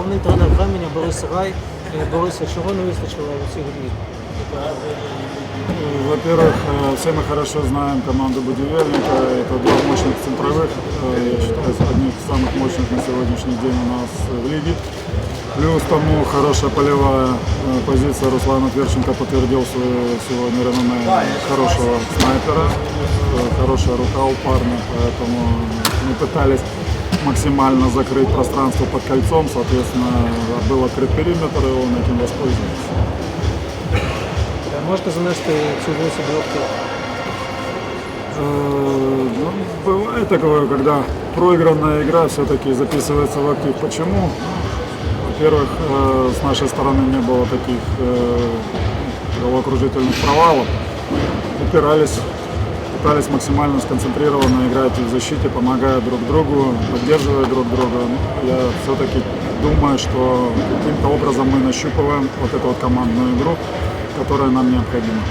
головний тренер Кременя Борис Сарай. Е, Борисе, чого не вистачило у цій грі? Во-первых, э, все мы хорошо знаем команду Будивельника. Это два мощных центровых. Я считаю, одних из самых мощных на сегодняшний день у нас в лиге. Плюс тому хорошая полевая позиция Руслана Тверченко подтвердил свое сегодня реноме хорошего снайпера. Хорошая рука у парня, поэтому мы пытались максимально закрыть пространство под кольцом, соответственно, был открыт периметр, и он этим воспользовался. Можете занести цю? Э, ну, бывает такое, когда проигранная игра все-таки записывается в актив. Почему? Во-первых, э, с нашей стороны не было таких э, головокружительных провалов. Упирались, пытались максимально сконцентрированно играть в защите, помогая друг другу, поддерживая друг друга. Я все-таки думаю, что каким-то образом мы нащупываем вот эту вот командную игру, которая нам необходима.